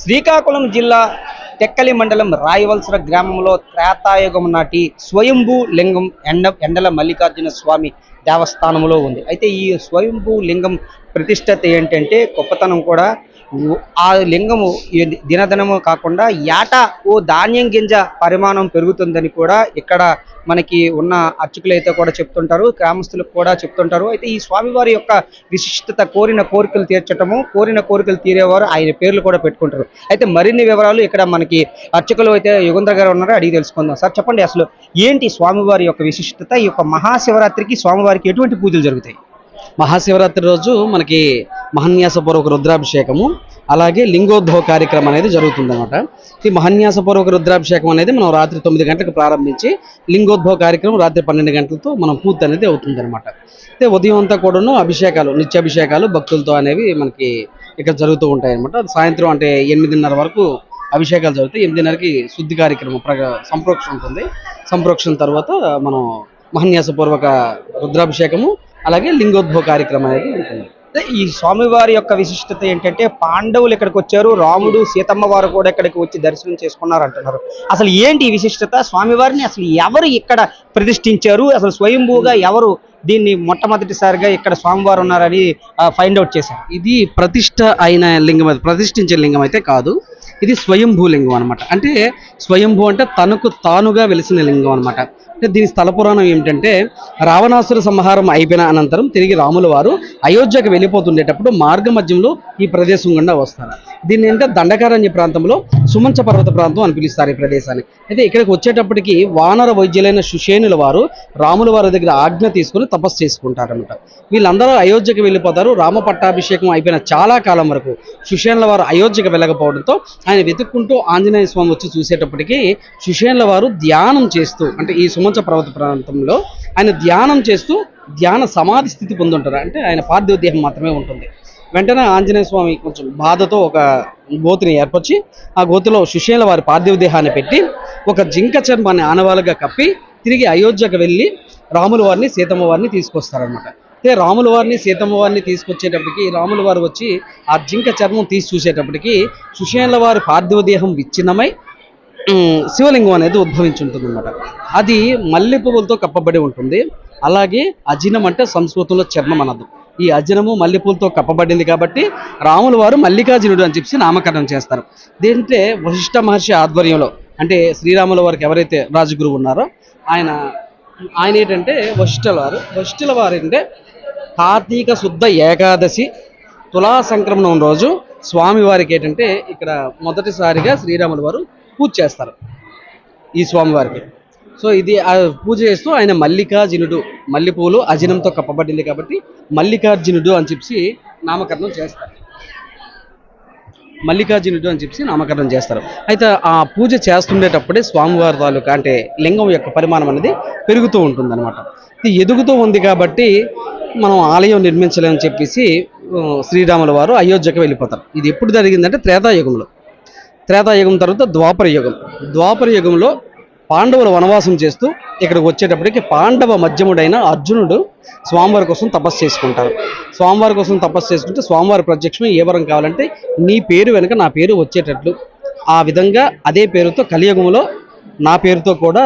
శ్రీకాకుళం జిల్లా టెక్కలి మండలం రాయవలసర గ్రామంలో త్రేతాయుగం నాటి స్వయంభూ లింగం ఎండ ఎండల మల్లికార్జున స్వామి దేవస్థానంలో ఉంది. అయితే ఈ స్వయంభూ లింగం ప్రతిష్టత ఏంటంటే గొప్పతనం కూడా ఆ లింగము దినదనము దినదినము కాకుండా ఏటా ఓ ధాన్యం గింజ పరిమాణం పెరుగుతుందని కూడా ఇక్కడ మనకి ఉన్న అర్చకులు అయితే కూడా చెప్తుంటారు గ్రామస్తులకు కూడా చెప్తుంటారు. అయితే ఈ స్వామివారి యొక్క విశిష్టత కోరిన కోరికలు తీర్చటము కోరిన కోరికలు తీరేవారు ఆయన పేర్లు కూడా పెట్టుకుంటారు. అయితే మరిన్ని వివరాలు ఇక్కడ మనకి అర్చకులు అయితే యుగంధ్ర గారు ఉన్నారు అడిగి తెలుసుకుందాం. సార్ చెప్పండి అసలు ఏంటి స్వామివారి యొక్క విశిష్టత? ఈ యొక్క మహాశివరాత్రికి స్వామివారికి ఎటువంటి పూజలు జరుగుతాయి? మహాశివరాత్రి రోజు మనకి మహన్యాసపూర్వక రుద్రాభిషేకము అలాగే లింగోద్భవ కార్యక్రమం అనేది జరుగుతుందన్నమాట. ఈ మహన్యాసపూర్వక రుద్రాభిషేకం అనేది మనం రాత్రి తొమ్మిది గంటలకు ప్రారంభించి లింగోద్భవ కార్యక్రమం రాత్రి పన్నెండు గంటలతో మనం పూర్తి అనేది అవుతుందన్నమాట. అయితే ఉదయం అంతా కూడాను అభిషేకాలు నిత్యాభిషేకాలు భక్తులతో అనేవి మనకి ఇక్కడ జరుగుతూ ఉంటాయన్నమాట. సాయంత్రం అంటే ఎనిమిదిన్నర వరకు అభిషేకాలు జరుగుతాయి. ఎనిమిదిన్నరకి శుద్ధి కార్యక్రమం ప్ర సంప్రోక్షణ ఉంటుంది. సంప్రోక్షణ తర్వాత మనం మహన్యాసపూర్వక రుద్రాభిషేకము అలాగే లింగోద్భవ కార్యక్రమం అనేది ఉంటుంది. అయితే ఈ స్వామివారి యొక్క విశిష్టత ఏంటంటే పాండవులు ఇక్కడికి వచ్చారు రాముడు సీతమ్మ వారు కూడా ఇక్కడికి వచ్చి దర్శనం చేసుకున్నారు అంటున్నారు అసలు ఏంటి ఈ విశిష్టత? స్వామివారిని అసలు ఎవరు ఇక్కడ ప్రతిష్ఠించారు? అసలు స్వయంభూగా ఎవరు దీన్ని మొట్టమొదటిసారిగా ఇక్కడ స్వామివారు ఉన్నారని ఫైండ్ అవుట్ చేశారు? ఇది ప్రతిష్ట అయిన లింగం ప్రతిష్ఠించే లింగం అయితే కాదు. ఇది స్వయంభూ లింగం అనమాట అంటే స్వయంభూ అంటే తనకు తానుగా వెలిసిన లింగం అనమాట అంటే దీని స్థల పురాణం ఏమిటంటే రావణాసుర సంహారం అయిపోయిన అనంతరం తిరిగి రాముల వారు అయోధ్యకు వెళ్ళిపోతుండేటప్పుడు మార్గ మధ్యంలో ఈ ప్రదేశం గుండా వస్తారు. దీన్ని ఏంటంటే దండకారణ్య ప్రాంతంలో సుమంచ పర్వత ప్రాంతం అని పిలుస్తారు ఈ ప్రదేశాన్ని. అయితే ఇక్కడికి వచ్చేటప్పటికి వానర వైద్యులైన సుషేనుల వారు రాముల వారి దగ్గర ఆజ్ఞ తీసుకుని తపస్సు చేసుకుంటారనమాట వీళ్ళందరూ అయోధ్యకు వెళ్ళిపోతారు. రామ పట్టాభిషేకం అయిపోయిన చాలా కాలం వరకు సుషేనుల వారు అయోధ్యకు వెళ్ళకపోవడంతో ఆయన వెతుక్కుంటూ ఆంజనేయ స్వామి వచ్చి చూసేటప్పటికి సుషేన్ల వారు ధ్యానం చేస్తూ అంటే ఈ సుమంచ పర్వత ప్రాంతంలో ఆయన ధ్యానం చేస్తూ ధ్యాన సమాధి స్థితి పొందుంటారు. అంటే ఆయన పార్థివ దేహం మాత్రమే ఉంటుంది. వెంటనే ఆంజనేయ స్వామి కొంచెం బాధతో ఒక గోతిని ఏర్పరిచి ఆ గోతిలో సుశీల వారి పార్థివ దేహాన్ని పెట్టి ఒక జింక చర్మాన్ని ఆనవాలుగా కప్పి తిరిగి అయోధ్యకు వెళ్ళి రాముల వారిని సీతమ్మ వారిని తీసుకొస్తారనమాట అయితే రాముల వారిని సీతమ్మ వారిని తీసుకొచ్చేటప్పటికి రాముల వారు వచ్చి ఆ జింక చర్మం తీసి చూసేటప్పటికి సుషేన్ల వారి పార్థివ దేహం విచ్ఛిన్నమై శివలింగం అనేది ఉద్భవించి ఉంటుంది అనమాట అది మల్లె పువ్వులతో కప్పబడి ఉంటుంది. అలాగే అజినం అంటే సంస్కృతంలో చర్మం అనదు. ఈ అజనము మల్లెపూలతో కప్పబడింది కాబట్టి రాముల వారు మల్లికార్జునుడు అని చెప్పి నామకరణం చేస్తారు. దీంట్లో వశిష్ఠ మహర్షి ఆధ్వర్యంలో అంటే శ్రీరాముల వారికి ఎవరైతే రాజగురువు ఉన్నారో ఆయన ఆయన ఏంటంటే వశిష్ఠుల వారు. వశిష్ఠుల వారు అంటే కార్తీక శుద్ధ ఏకాదశి తులా సంక్రమణం రోజు స్వామి వారికి ఏంటంటే ఇక్కడ మొదటిసారిగా శ్రీరాముల వారు పూజ చేస్తారు ఈ స్వామివారికి. సో ఇది ఆ పూజ చేస్తూ ఆయన మల్లికార్జునుడు మల్లెపూలు అజినంతో కప్పబడింది కాబట్టి మల్లికార్జునుడు అని చెప్పి నామకరణం చేస్తారు. మల్లికార్జునుడు అని చెప్పి నామకరణం చేస్తారు. అయితే ఆ పూజ చేస్తుండేటప్పుడే స్వామివారి తాలూకా అంటే లింగం యొక్క పరిమాణం అనేది పెరుగుతూ ఉంటుంది అనమాట ఇది ఎదుగుతూ ఉంది కాబట్టి మనం ఆలయం నిర్మించలేమని చెప్పేసి శ్రీరాముల వారు అయోధ్యకు వెళ్ళిపోతారు. ఇది ఎప్పుడు జరిగిందంటే త్రేతాయుగంలో. త్రేతాయుగం తర్వాత ద్వాపర యుగం. ద్వాపర యుగంలో పాండవులు వనవాసం చేస్తూ ఇక్కడికి వచ్చేటప్పటికి పాండవ మధ్యముడైన అర్జునుడు స్వామివారి కోసం తపస్సు చేసుకుంటారు. స్వామివారి కోసం తపస్సు చేసుకుంటే స్వామివారి ప్రత్యక్షమే ఏ వరం కావాలంటే నీ పేరు వెనుక నా పేరు వచ్చేటట్లు. ఆ విధంగా అదే పేరుతో కలియుగంలో నా పేరుతో కూడా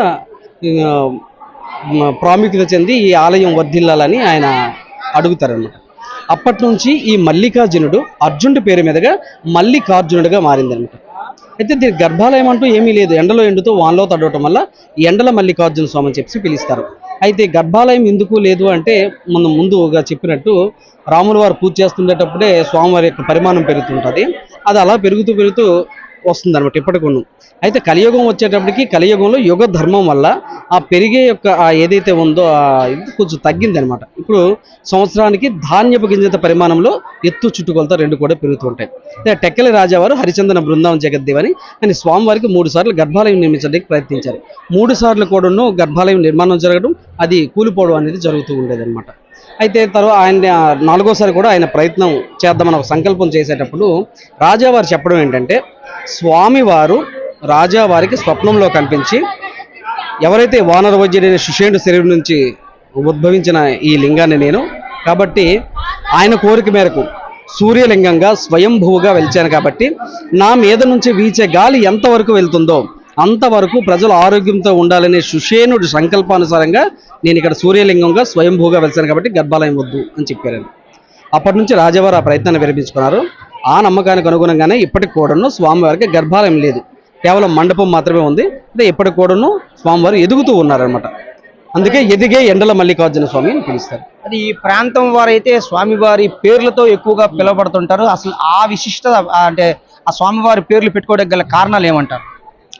ప్రాముఖ్యత చెంది ఈ ఆలయం వర్ధిల్లాలని ఆయన అడుగుతారన్నమాట. అప్పటి నుంచి ఈ మల్లికార్జునుడు అర్జునుడి పేరు మీదుగా మల్లికార్జునుడిగా మారిందనమాట అయితే దీని గర్భాలయం అంటూ ఏమీ లేదు. ఎండలో ఎండుతో వానలో తడవటం వల్ల ఎండల మల్లికార్జున స్వామి అని చెప్పి పిలుస్తారు. అయితే గర్భాలయం ఎందుకు లేదు అంటే మనం ముందుగా చెప్పినట్టు రాముల వారు పూజ చేస్తుండేటప్పుడే స్వామివారి యొక్క పరిమాణం పెరుగుతుంటుంది. అది అలా పెరుగుతూ పెరుగుతూ వస్తుంది అనమాట ఇప్పటికొను. అయితే కలియుగం వచ్చేటప్పటికి కలియుగంలో యుగ ధర్మం వల్ల ఆ పెరిగే యొక్క ఆ ఏదైతే ఉందో ఆ ఇది కొంచెం తగ్గింది అనమాట ఇప్పుడు సంవత్సరానికి ధాన్యపు గింజత పరిమాణంలో ఎత్తు చుట్టుకొలత రెండు కూడా పెరుగుతుంటాయి అయితే టెక్కలి రాజావారు హరిచందన బృందావన్ జగద్దేవని ఆయన స్వామివారికి మూడు సార్లు గర్భాలయం నిర్మించడానికి ప్రయత్నించారు. మూడు సార్లు కూడాను గర్భాలయం నిర్మాణం జరగడం అది కూలిపోవడం అనేది జరుగుతూ ఉండేది అయితే తర్వాత ఆయన నాలుగోసారి కూడా ఆయన ప్రయత్నం చేద్దామని ఒక సంకల్పం చేసేటప్పుడు రాజావారు చెప్పడం ఏంటంటే స్వామివారు రాజావారికి స్వప్నంలో కనిపించి ఎవరైతే వానర వైద్యుడైన శిష్యుడు శరీరం నుంచి ఉద్భవించిన ఈ లింగాన్ని నేను కాబట్టి ఆయన కోరిక మేరకు సూర్యలింగంగా స్వయంభూగా వెలిచాను కాబట్టి నా మీద నుంచి వీచే గాలి ఎంతవరకు వెళ్తుందో అంతవరకు ప్రజలు ఆరోగ్యంతో ఉండాలనే సుషేణుడి సంకల్పానుసారంగా నేను ఇక్కడ సూర్యలింగంగా స్వయంభూగా వెలిచాను కాబట్టి గర్భాలయం వద్దు అని చెప్పారు. అప్పటి నుంచి రాజావారు ఆ ప్రయత్నాన్ని విరమించుకున్నారు. ఆ నమ్మకానికి అనుగుణంగానే ఇప్పటికి కూడాను స్వామివారికి గర్భాలయం లేదు. కేవలం మండపం మాత్రమే ఉంది. అంటే ఇప్పటికి కూడాను స్వామివారు ఎదుగుతూ ఉన్నారనమాట అందుకే ఎదిగే ఎండల మల్లికార్జున స్వామి అని పిలుస్తారు. అది ఈ ప్రాంతం వారైతే స్వామివారి పేర్లతో ఎక్కువగా పిలువబడుతుంటారు. అసలు ఆ విశిష్టత ఆ అంటే ఆ స్వామివారి పేర్లు పెట్టుకోవడానికి గల కారణాలు ఏమంటారు?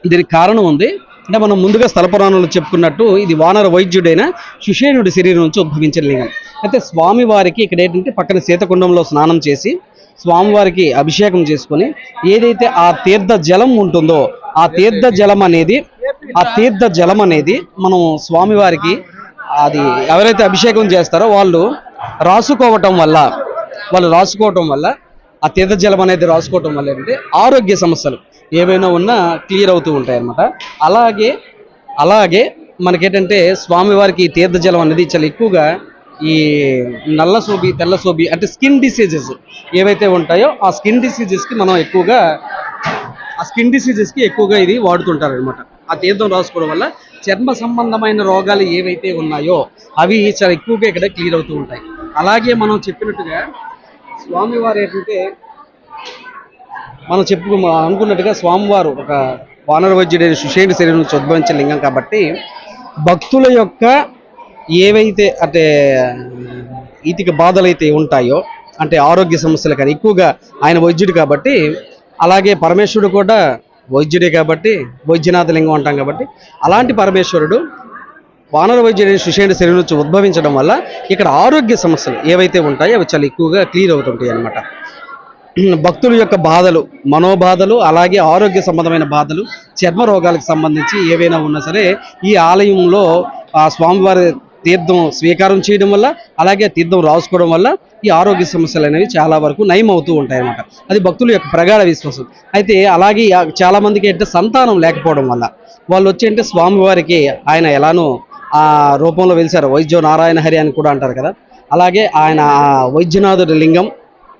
దీనికి కారణం ఉంది. అంటే మనం ముందుగా స్థల పురాణంలో చెప్పుకున్నట్టు ఇది వానర వైద్యుడైన సుషేనుడి శరీరం నుంచి ఉద్భవించిన లింగం. అయితే స్వామివారికి ఇక్కడ ఏంటంటే పక్కన సీతకుండంలో స్నానం చేసి స్వామివారికి అభిషేకం చేసుకొని ఏదైతే ఆ తీర్థ జలం ఉంటుందో ఆ తీర్థ జలం అనేది ఆ తీర్థ జలం అనేది మనం స్వామివారికి అది ఎవరైతే అభిషేకం చేస్తారో వాళ్ళు రాసుకోవటం వల్ల వాళ్ళు రాసుకోవటం వల్ల ఆ తీర్థ జలం అనేది రాసుకోవటం వల్ల ఏంటంటే ఆరోగ్య సమస్యలు ఏవైనా ఉన్నా క్లియర్ అవుతూ ఉంటాయి అన్నమాట అలాగే అలాగే మనకేంటంటే స్వామివారికి తీర్థ జలం అనేది చాలా ఎక్కువగా ఈ నల్ల సోబి తెల్ల సోబి అంటే స్కిన్ డిసీజెస్ ఏవైతే ఉంటాయో ఆ స్కిన్ డిసీజెస్కి మనం ఎక్కువగా ఆ స్కిన్ డిసీజెస్కి ఎక్కువగా ఇది వాడుతుంటారు అనమాట ఆ తీర్థం రాసుకోవడం వల్ల చర్మ సంబంధమైన రోగాలు ఏవైతే ఉన్నాయో అవి చాలా ఎక్కువగా ఇక్కడ క్లియర్ అవుతూ ఉంటాయి. అలాగే మనం చెప్పినట్టుగా స్వామివారు ఏంటంటే మనం చెప్పు అనుకున్నట్టుగా స్వామివారు ఒక వానర వైద్యుడైన సుషేణ శరీరం నుంచి లింగం కాబట్టి భక్తుల యొక్క ఏవైతే అంటే ఈతిక బాధలు అయితే ఉంటాయో అంటే ఆరోగ్య సమస్యలు కానీ ఎక్కువగా ఆయన వైద్యుడు కాబట్టి అలాగే పరమేశ్వరుడు కూడా వైద్యుడే కాబట్టి వైద్యనాథ లింగం అంటాం కాబట్టి అలాంటి పరమేశ్వరుడు వానర వైద్యుడైన సుషేణ శరీరం నుంచి ఉద్భవించడం వల్ల ఇక్కడ ఆరోగ్య సమస్యలు ఏవైతే ఉంటాయో అవి చాలా ఎక్కువగా క్లియర్ అవుతుంటాయి అన్నమాట. భక్తుల యొక్క బాధలు మనోబాధలు అలాగే ఆరోగ్య సంబంధమైన బాధలు చర్మ రోగాలకు సంబంధించి ఏవైనా ఉన్నా సరే ఈ ఆలయంలో ఆ స్వామివారి తీర్థం స్వీకారం చేయడం వల్ల అలాగే తీర్థం రాసుకోవడం వల్ల ఈ ఆరోగ్య సమస్యలు అనేవి చాలా వరకు నయం అవుతూ ఉంటాయి అన్నమాట అది భక్తుల యొక్క ప్రగాఢ విశ్వాసం. అయితే అలాగే చాలామందికి అంటే సంతానం లేకపోవడం వల్ల వాళ్ళు వచ్చి అంటే స్వామివారికి ఆయన ఎలానో ఆ రూపంలో వెలిశారు వైద్యో నారాయణ హరి అని కూడా అంటారు కదా. అలాగే ఆయన వైద్యనాథుడి లింగం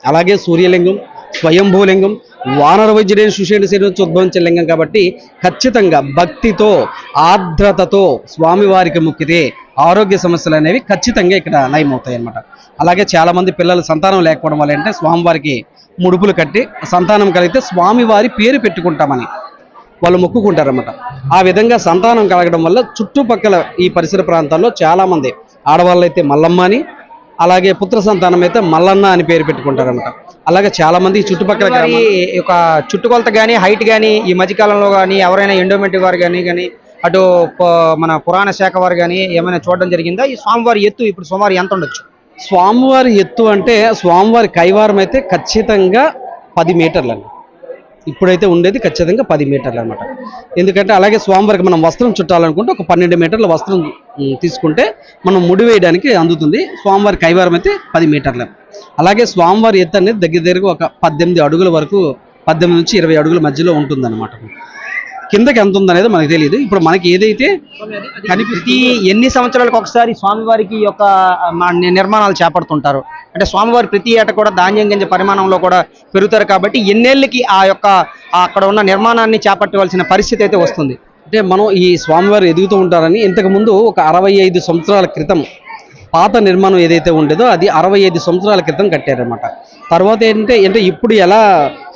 అలాగే సూర్యలింగం స్వయంభూలింగం వానర వైద్యుడైన సుషేణ శరీరం నుంచి లింగం కాబట్టి ఖచ్చితంగా భక్తితో ఆర్ద్రతతో స్వామివారికి మొక్కితే ఆరోగ్య సమస్యలు అనేవి ఖచ్చితంగా ఇక్కడ నయమవుతాయి అన్నమాట అలాగే చాలామంది పిల్లలు సంతానం లేకపోవడం వల్ల అంటే స్వామివారికి ముడుపులు కట్టి సంతానం కలిగితే స్వామివారి పేరు పెట్టుకుంటామని వాళ్ళు మొక్కుకుంటారన్నమాట. ఆ విధంగా సంతానం కలగడం వల్ల చుట్టుపక్కల ఈ పరిసర ప్రాంతాల్లో చాలామంది ఆడవాళ్ళైతే మల్లమ్మని మల్లమ్మ అని అలాగే పుత్ర సంతానం అయితే మల్లన్న అని పేరు పెట్టుకుంటారన్నమాట. అలాగే చాలా మంది చుట్టుపక్కల ఒక చుట్టుకొలత కానీ హైట్ కానీ ఈ మధ్యకాలంలో కానీ ఎవరైనా ఎండోమెంట్ వారు కానీ కానీ అటు మన పురాణ శాఖ వారు కానీ ఏమైనా చూడడం జరిగిందా? ఈ స్వామివారి ఎత్తు ఇప్పుడు సుమారు ఎంత ఉండొచ్చు? స్వామివారి ఎత్తు అంటే స్వామివారి కైవారం అయితే ఖచ్చితంగా పది మీటర్లు అండి ఇప్పుడైతే ఉండేది ఖచ్చితంగా పది మీటర్లు అనమాట ఎందుకంటే అలాగే స్వామివారికి మనం వస్త్రం చుట్టాలనుకుంటే ఒక పన్నెండు మీటర్ల వస్త్రం తీసుకుంటే మనం ముడి వేయడానికి అందుతుంది. స్వామివారి కైవారం అయితే పది మీటర్లు. అలాగే స్వామివారి ఎత్తు అనేది దగ్గర దగ్గర ఒక పద్దెనిమిది అడుగుల వరకు పద్దెనిమిది నుంచి ఇరవై అడుగుల మధ్యలో ఉంటుందన్నమాట. కిందకి ఎంత ఉందనేది మనకు తెలియదు ఇప్పుడు మనకి ఏదైతే ప్రతి ఎన్ని సంవత్సరాలకు ఒకసారి స్వామివారికి యొక్క నిర్మాణాలు చేపడుతుంటారు? అంటే స్వామివారి ప్రతి ఏట కూడా ధాన్యం గింజ పరిమాణంలో కూడా పెరుగుతారు కాబట్టి ఎన్నేళ్ళకి ఆ యొక్క అక్కడ ఉన్న నిర్మాణాన్ని చేపట్టవలసిన పరిస్థితి అయితే వస్తుంది. అంటే మనం ఈ స్వామివారు ఎదుగుతూ ఉంటారని ఇంతకు ముందు ఒక అరవై ఐదు సంవత్సరాల క్రితం పాత నిర్మాణం ఏదైతే ఉండేదో అది అరవై ఐదు సంవత్సరాల క్రితం కట్టారనమాట తర్వాత ఏంటంటే అంటే ఇప్పుడు ఎలా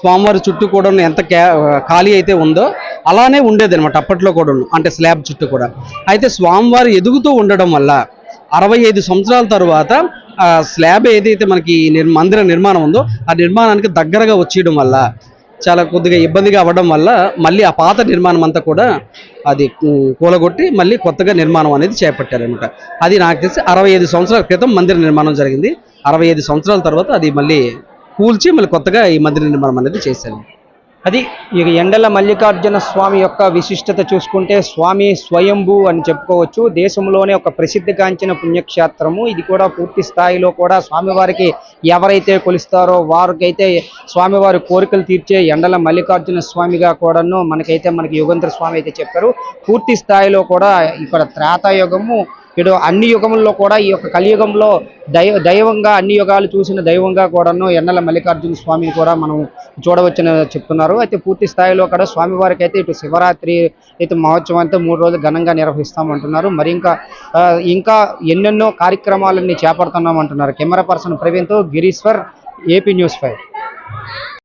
స్వామివారి చుట్టూ కూడా ఎంత క్యా- ఖాళీ అయితే ఉందో అలానే ఉండేది అనమాట అప్పట్లో కూడా అంటే స్లాబ్ చుట్టూ కూడా. అయితే స్వామివారు ఎదుగుతూ ఉండడం వల్ల అరవై ఐదు సంవత్సరాల తర్వాత ఆ స్లాబ్ ఏదైతే మనకి మందిర నిర్మాణం ఉందో ఆ నిర్మాణానికి దగ్గరగా వచ్చేయడం వల్ల చాలా కొద్దిగా ఇబ్బందిగా అవ్వడం వల్ల మళ్ళీ ఆ పాత నిర్మాణం అంతా కూడా అది కూలగొట్టి మళ్ళీ కొత్తగా నిర్మాణం అనేది చేపట్టారనమాట అది నాకు తెలిసి అరవై ఐదు సంవత్సరాల క్రితం మందిర నిర్మాణం జరిగింది. అరవై ఐదు సంవత్సరాల తర్వాత అది మళ్ళీ కూల్చి మళ్ళీ కొత్తగా ఈ మందిర నిర్మాణం అనేది చేశారు. అది ఇక ఎండల మల్లికార్జున స్వామి యొక్క విశిష్టత చూసుకుంటే స్వామి స్వయంభూ అని చెప్పుకోవచ్చు. దేశంలోనే ఒక ప్రసిద్ధిగాంచిన పుణ్యక్షేత్రము. ఇది కూడా పూర్తి స్థాయిలో కూడా స్వామివారికి ఎవరైతే కొలుస్తారో వారికైతే స్వామివారి కోరికలు తీర్చే ఎండల మల్లికార్జున స్వామిగా కూడాను మనకైతే మనకి యుగంధర స్వామి అయితే చెప్పారు. పూర్తి స్థాయిలో కూడా ఇక్కడ త్రేతాయుగము ఇటు అన్ని యుగముల్లో కూడా ఈ యొక్క కలియుగంలో దైవ దైవంగా అన్ని యుగాలు చూసిన దైవంగా కూడాను ఎన్నెల మల్లికార్జున స్వామిని కూడా మనం చూడవచ్చని చెప్తున్నారు. అయితే పూర్తి స్థాయిలో కూడా స్వామివారికి అయితే ఇటు శివరాత్రి అయితే మహోత్సవం అయితే మూడు రోజులు ఘనంగా నిర్వహిస్తామంటున్నారు. మరి ఇంకా ఇంకా ఎన్నెన్నో కార్యక్రమాలన్నీ చేపడుతున్నామంటున్నారు. కెమెరా పర్సన్ ప్రవీణ్తో గిరీశ్వర్ ఏపీ న్యూస్ ఫైవ్.